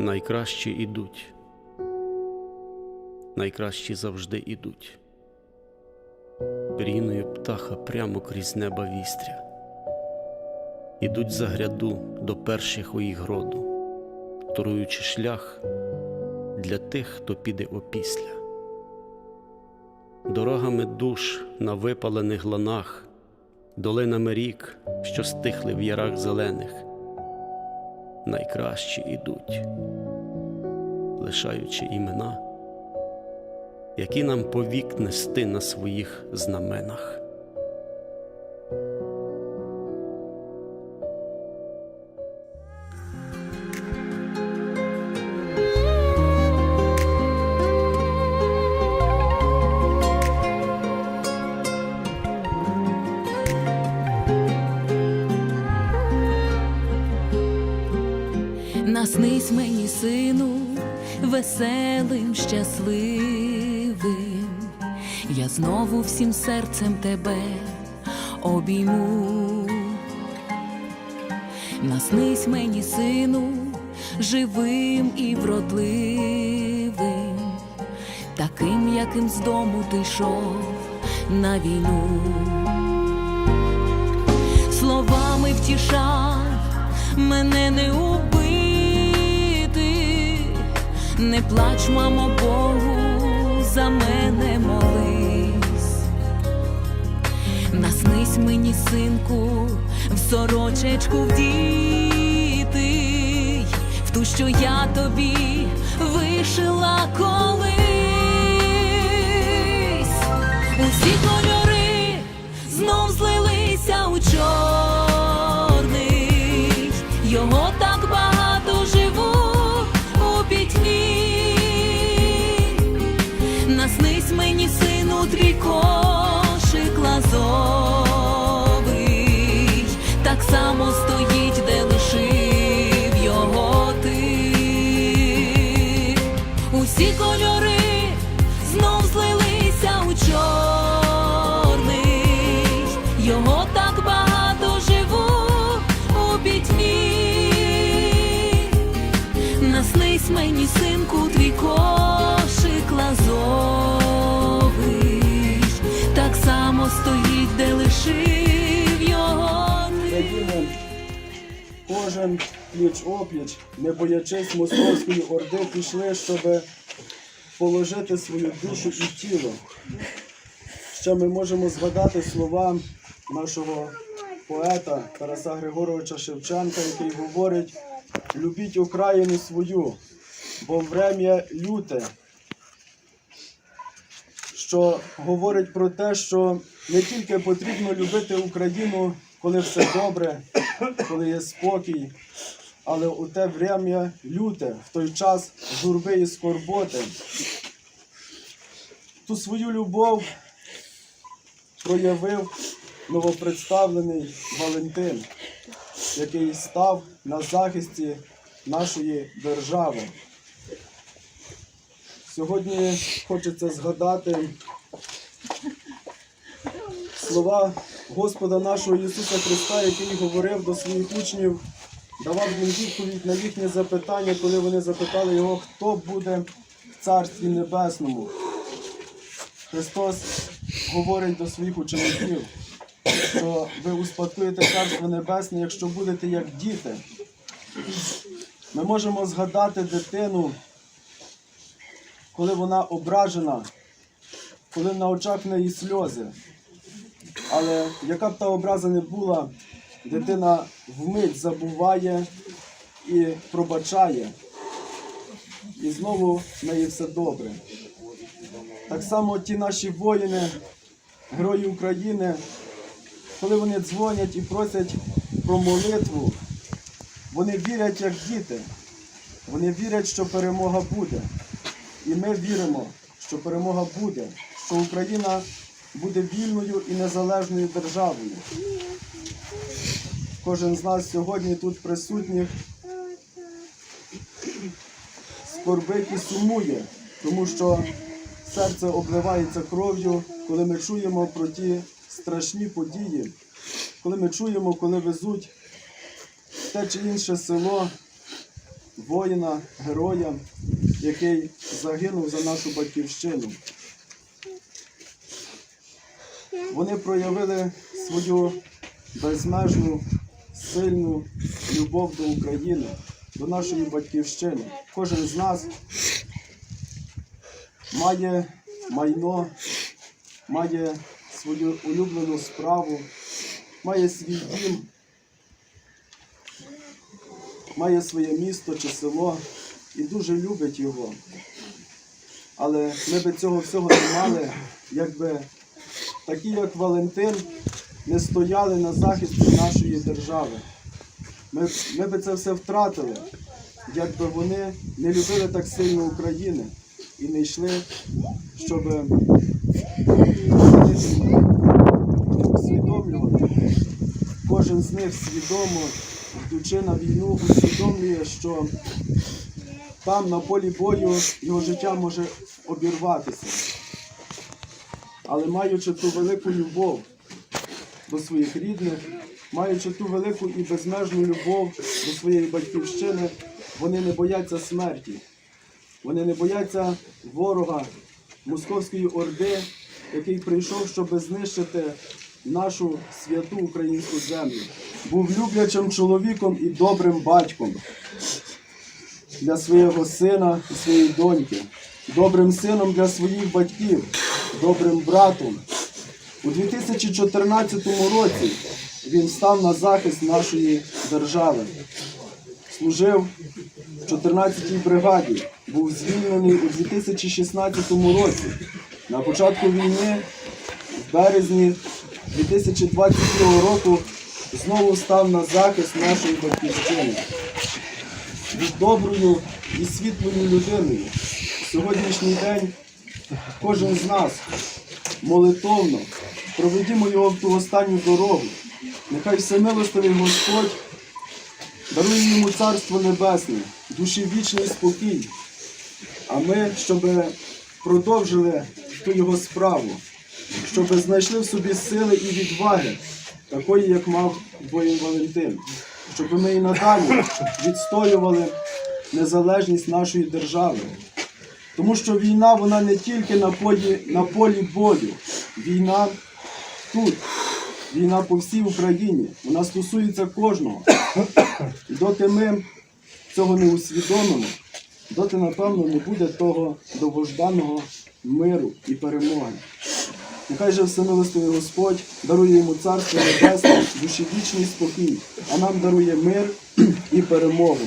Найкращі ідуть, найкращі завжди ідуть. Пір'їною птаха прямо крізь неба вістря. Ідуть за гряду до перших у їх гроду, торуючи шлях для тих, хто піде опісля. Дорогами душ на випалених ланах, долинами рік, що стихли в ярах зелених, найкращі ідуть, лишаючи імена, які нам повік нести на своїх знаменах. Серцем тебе обійму. Наснись мені, сину, живим і вродливим, таким, яким з дому ти йшов на війну словами втішав, мене не убити, не плач, мамо, Богу, за мене молись. Наснись мені, синку, в сорочечку вдітий, в ту, що я тобі вишила колись. Усі кольори знов злилися у чорний, його стоїть, де лишив його ти. Усі кольори знов злилися у чорний, його так багато живу у пітьмі. Наснись мені, синку, твій кошик так само стоїть, де лишив кожен пліч опліч, не боячись московської орди, пішли, щоб положити свою душу і тіло. Ще ми можемо згадати слова нашого поета Тараса Григоровича Шевченка, який говорить: любіть Україну свою, бо врем'я люте. Що говорить про те, що не тільки потрібно любити Україну, коли все добре, коли є спокій, але у те врем'я люте, в той час журби і скорботи. Ту свою любов проявив новопредставлений Валентин, який став на захисті нашої держави. Сьогодні хочеться згадати слова Господа нашого Ісуса Христа, який говорив до своїх учнів, давав їм відповідь на їхнє запитання, коли вони запитали його, хто буде в Царстві Небесному. Христос говорить до своїх учеників, що ви успадкуєте Царство Небесне, якщо будете як діти. Ми можемо згадати дитину, коли вона ображена, коли на очах неї сльози. Але яка б та образа не була, дитина вмить забуває і пробачає. І знову в неї все добре. Так само ті наші воїни, герої України, коли вони дзвонять і просять про молитву, вони вірять як діти. Вони вірять, що перемога буде. І ми віримо, що перемога буде, що Україна буде вільною і незалежною державою. Кожен з нас сьогодні тут присутніх скорбить і сумує, тому що серце обливається кров'ю, коли ми чуємо про ті страшні події, коли ми чуємо, коли везуть те чи інше село воїна, героя, який загинув за нашу батьківщину. Вони проявили свою безмежну, сильну любов до України, до нашої батьківщини. Кожен з нас має майно, має свою улюблену справу, має свій дім, має своє місто чи село і дуже любить його. Але ми би цього всього не мали, якби такі, як Валентин, не стояли на захисті нашої держави. Ми, ми би це все втратили, якби вони не любили так сильно України і не йшли, щоб усвідомлювати. Кожен з них свідомо, йдучи на війну, усвідомлює, що там на полі бою його життя може обірватися. Але маючи ту велику любов до своїх рідних, маючи ту велику і безмежну любов до своєї батьківщини, вони не бояться смерті. Вони не бояться ворога Московської орди, який прийшов, щоб знищити нашу святу українську землю. Був люблячим чоловіком і добрим батьком для свого сина і своєї доньки, добрим сином для своїх батьків, добрим братом. У 2014 році він став на захист нашої держави. Служив в 14-й бригаді, був звільнений у 2016 році. На початку війни, в березні 2022 року, знову став на захист нашої батьківщини. Був доброю і світлою людиною. Сьогоднішній день кожен з нас молитовно проведімо його в ту останню дорогу. Нехай всемилостивий Господь дарує йому царство небесне, душі вічний спокій. А ми, щоб продовжили ту його справу, щоб знайшли в собі сили і відваги, такої, як мав воїн Валентин, щоб ми і надалі відстоювали незалежність нашої держави. Тому що війна вона не тільки на полі, на полі бою, війна тут, війна по всій Україні. Вона стосується кожного. І доки ми цього не усвідомимо, доти, напевно, не буде того довгожданого миру і перемоги. Нехай же всемилостивий Господь дарує йому царство небесне, душі вічний спокій, а нам дарує мир і перемогу.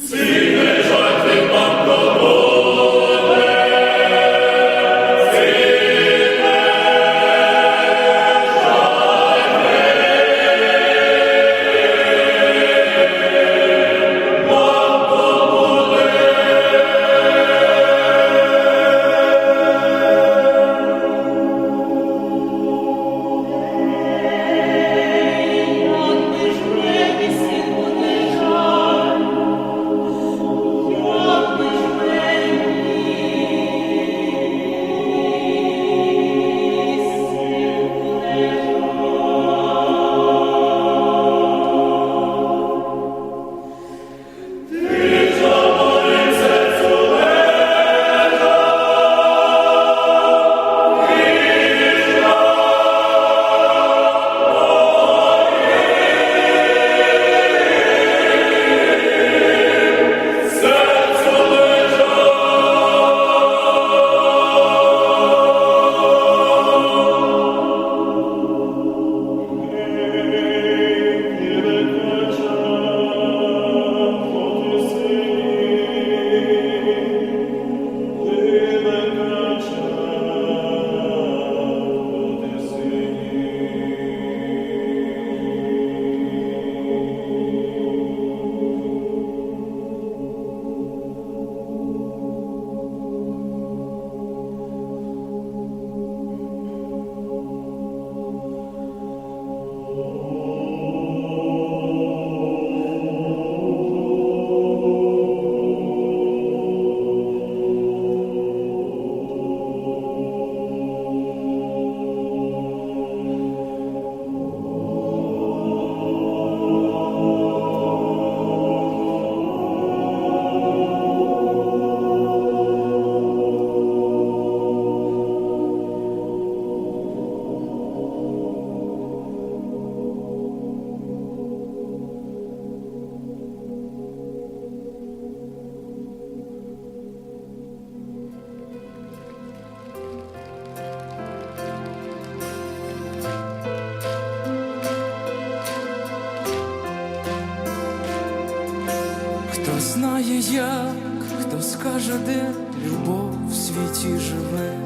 Zero. Знає, як хто скаже, де любов в світі живе,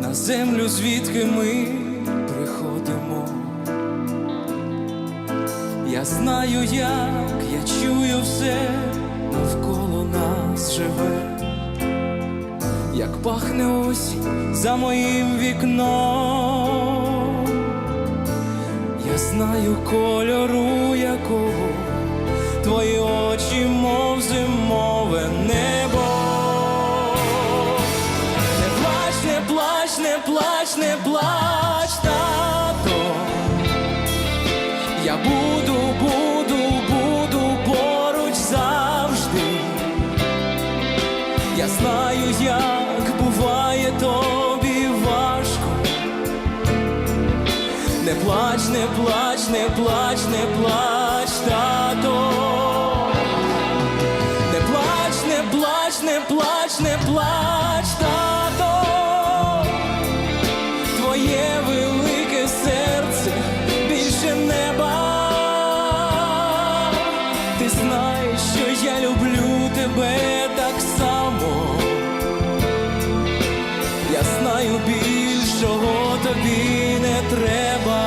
на землю, звідки ми приходимо. Я знаю, як я чую все навколо нас живе, як пахне осінь за моїм вікном. Я знаю кольору якого твої очі, мов зимове небо. Не плач, не плач, не плач, не плач, тато. Я буду, буду, буду поруч завжди. Я знаю, як буває тобі важко. Не плач, не плач, не плач, не плач, плач, тато. Твоє велике серце більше неба. Ти знаєш, що я люблю тебе так само. Я знаю, більшого тобі не треба.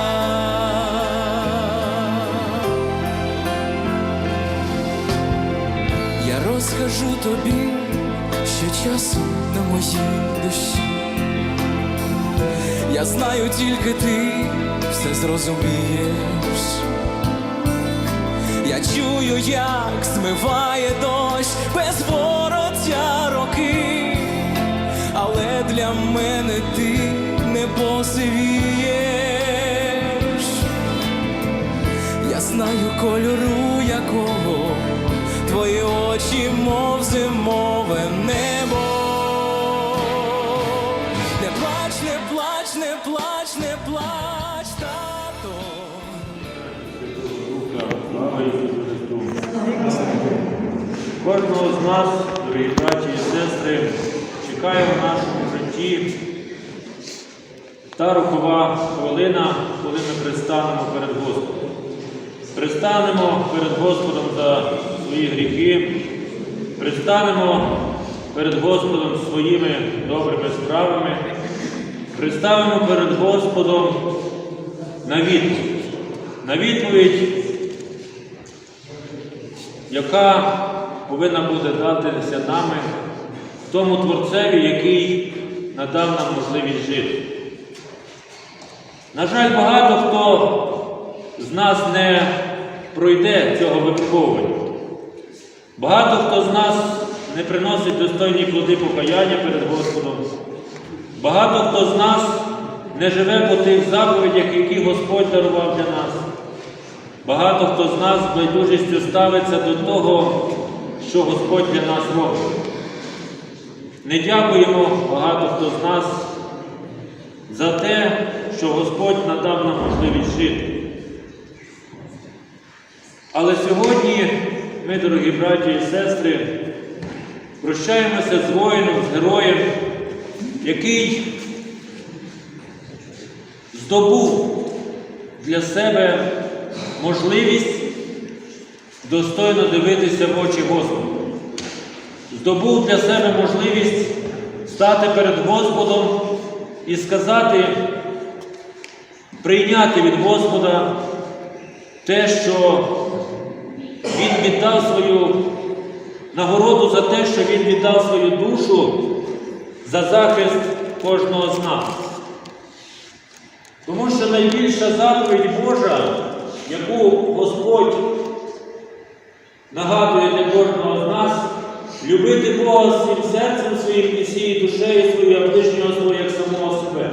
Я розкажу тобі, що часом на моїй душі. Я знаю, тільки ти все зрозумієш. Я чую, як змиває дощ без вороття роки, але для мене ти не посивієш. Я знаю кольору якого твої очі, мов зимове небо. Не плач, не плач, не плач, не плач, тато. Кожного з нас, дорогі браті і сестри, чекає в нашому житті та рокова хвилина, коли ми пристанемо перед Господом. Пристанемо перед Господом за свої гріхи, пристанемо перед Господом своїми добрими справами, приставимо перед Господом на відповідь. На відповідь яка повинна буде датися нами тому Творцеві, який надав нам можливість жити. На жаль, багато хто з нас не пройде цього випробовування. Багато хто з нас не приносить достойні плоди покаяння перед Господом. Багато хто з нас не живе по тих заповідях, які Господь дарував для нас. Багато хто з нас з байдужістю ставиться до того, що Господь для нас робить. Не дякуємо багато хто з нас за те, що Господь надав нам можливість жити. Але сьогодні ми, дорогі браті і сестри, прощаємося з воїном, з героєм, який здобув для себе можливість достойно дивитися в очі Господа. Здобув для себе можливість стати перед Господом і сказати, прийняти від Господа те, що Він віддав свою нагороду за те, що Він віддав свою душу за захист кожного з нас. Тому що найбільша заповідь Божа, яку Господь нагадує для кожного з нас, любити Бога всім серцем своїм і всією душею свою, а ближнього свого як самого себе.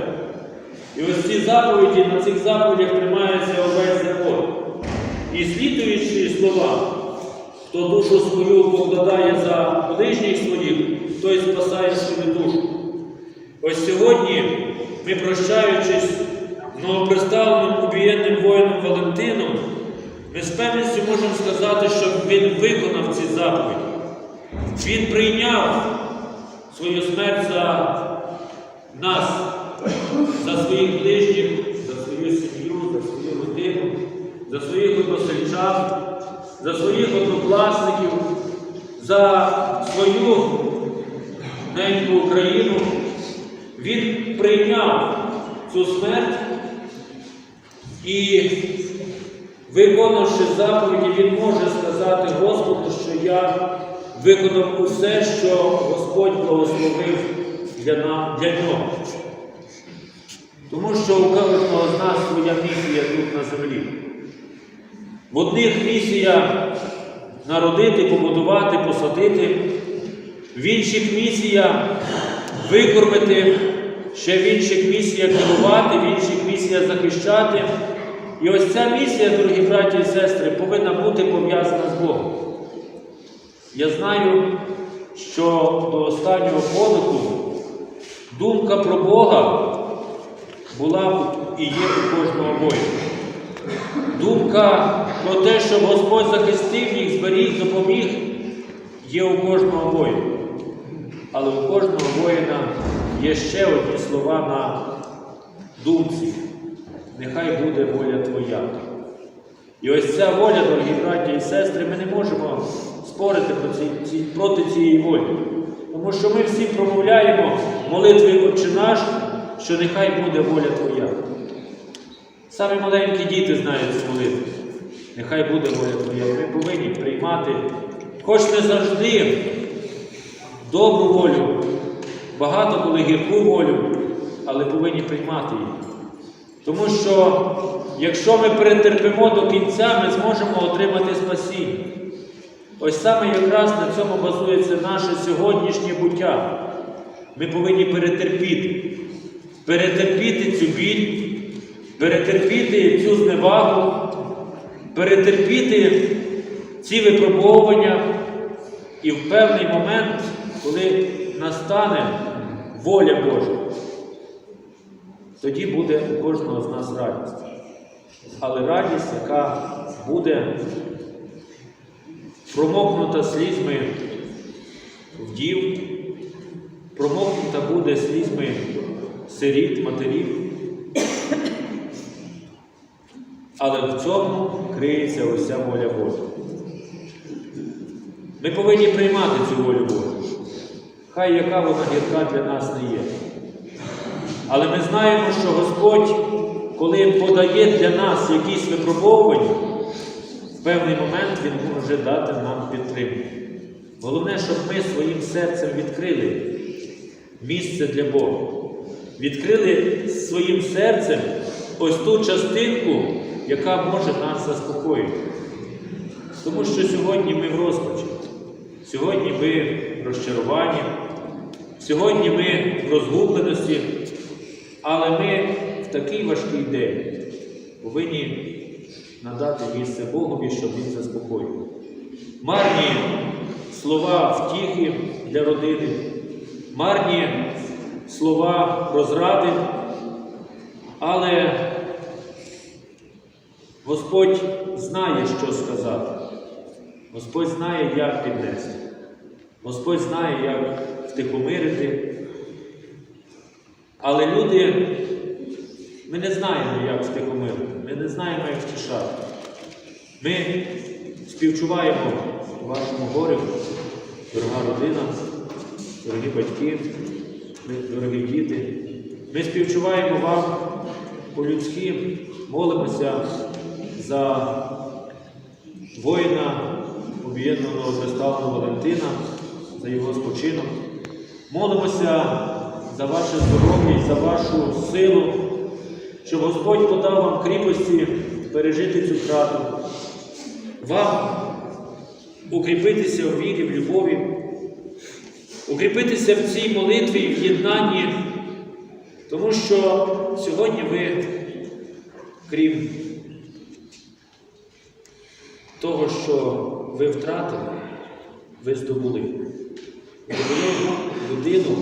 І ось ці заповіді, на цих заповідях тримається увесь закон. І слідуючі слова, хто душу свою покладає за ближніх своїх, той спасає свою душу. Ось сьогодні ми, прощаючись з новоприставленим убієнним воїном Валентином, ми з певністю можемо сказати, що він виконав ці заповіді. Він прийняв свою смерть за нас, за своїх ближніх, за свою сім'ю, за свою родину, за своїх односельчан, за своїх однокласників, за свою неньку Україну, він прийняв цю смерть і, виконавши заповіді, він може сказати Господу, що я виконав усе, що Господь благословив для, на- для нього. Тому що у кожного з нас своя місія тут на землі. В одних місія народити, побудувати, посадити, в інших місія викормити, ще в інших місія керувати, в інших місія захищати. І ось ця місія, дорогі браті і сестри, повинна бути пов'язана з Богом. Я знаю, що до останнього подиху думка про Бога була і є у кожного воїна. Думка про те, щоб Господь захистив їх, зберіг, допоміг, є у кожного воїна. Але у кожного воїна є ще одні слова на думці. Нехай буде воля Твоя. І ось ця воля, дорогі браті і сестри, ми не можемо спорити проти цієї волі. Тому що ми всі промовляємо в молитві Отче наш, що нехай буде воля Твоя. Самі маленькі діти знають цю молитву. Нехай буде воля Твоя. Ми повинні приймати, хоч не завжди добру волю, багато коли гірку волю, але повинні приймати її. Тому що якщо ми перетерпимо до кінця, ми зможемо отримати спасіння. Ось саме якраз на цьому базується наше сьогоднішнє буття. Ми повинні перетерпіти, перетерпіти цю біль, перетерпіти цю зневагу, перетерпіти ці випробовування. І в певний момент, коли настане воля Божа, тоді буде у кожного з нас радість. Але радість, яка буде промокнута слізьми вдів, промокнута буде слізьми сиріт, матерів. Але в цьому криється уся воля Божа. Ми повинні приймати цю волю Божу. Хай яка вона гірка для нас не є. Але ми знаємо, що Господь, коли подає для нас якісь випробовування, в певний момент Він може дати нам підтримку. Головне, щоб ми своїм серцем відкрили місце для Бога. Відкрили своїм серцем ось ту частинку, яка може нас заспокоїти. Тому що сьогодні ми в розпачі, сьогодні ми в розчаруванні, сьогодні ми в розгубленості, але ми в такий важкий день повинні надати місце Богові, щоб Він заспокоїв. Марні слова втіхи для родини, марні слова розради, але Господь знає, що сказати. Господь знає, як піднести. Господь знає, як втихомирити. Але люди, ми не знаємо, як втихомирити, ми не знаємо, як втішати. Ми співчуваємо вашому горю, дорога родина, дорогі батьки, дорогі діти. Ми співчуваємо вам по-людськи, молимося за воїна, об'єднаного представного Валентина, за його спочинок. Молимося за ваше здоров'я за вашу силу, щоб Господь подав вам кріпості пережити цю втрату, вам укріпитися в вірі, в любові, укріпитися в цій молитві в єднанні, тому що сьогодні ви, крім того, що ви втратили, ви здобули. Здобули людину,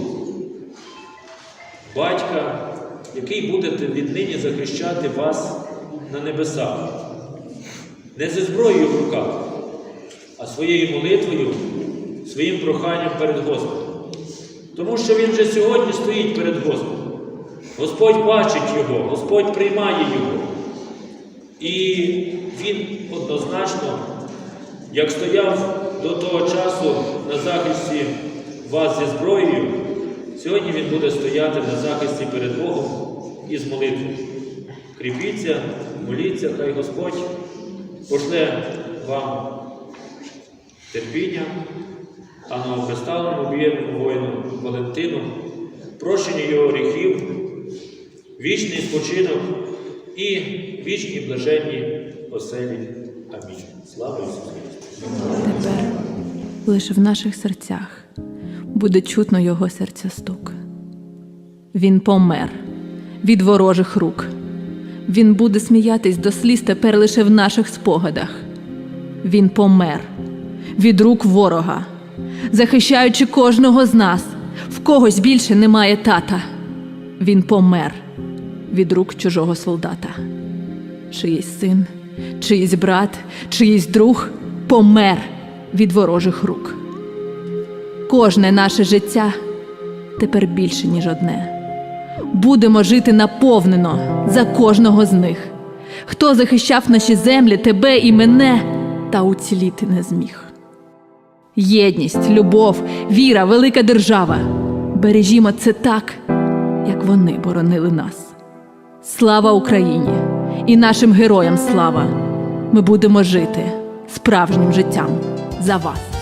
батька, який буде віднині захищати вас на небесах. Не зі зброєю в руках, а своєю молитвою, своїм проханням перед Господом. Тому що Він вже сьогодні стоїть перед Господом. Господь бачить його, Господь приймає його. І він однозначно, як стояв до того часу на захисті вас зі зброєю, сьогодні він буде стояти на захисті перед Богом із молитвою. Кріпіться, моліться, хай Господь пошле вам терпіння, а на новоприставленому вірному воїну Валентину, прощення його гріхів, вічний спочинок і вічні блаженні оселі. Амінь. Слава Ісусу! Тепер лише в наших серцях буде чутно його серця-стук. Він помер від ворожих рук. Він буде сміятись до сліз тепер лише в наших спогадах. Він помер від рук ворога, захищаючи кожного з нас, в когось більше немає тата. Він помер від рук чужого солдата чиїсь син, чиїсь брат, чиїсь друг помер від ворожих рук. Кожне наше життя тепер більше, ніж одне. Будемо жити наповнено за кожного з них. Хто захищав наші землі, тебе і мене, та уціліти не зміг. Єдність, любов, віра, велика держава. Бережімо це так, як вони боронили нас. Слава Україні і нашим героям слава! Ми будемо жити справжнім життям за вас.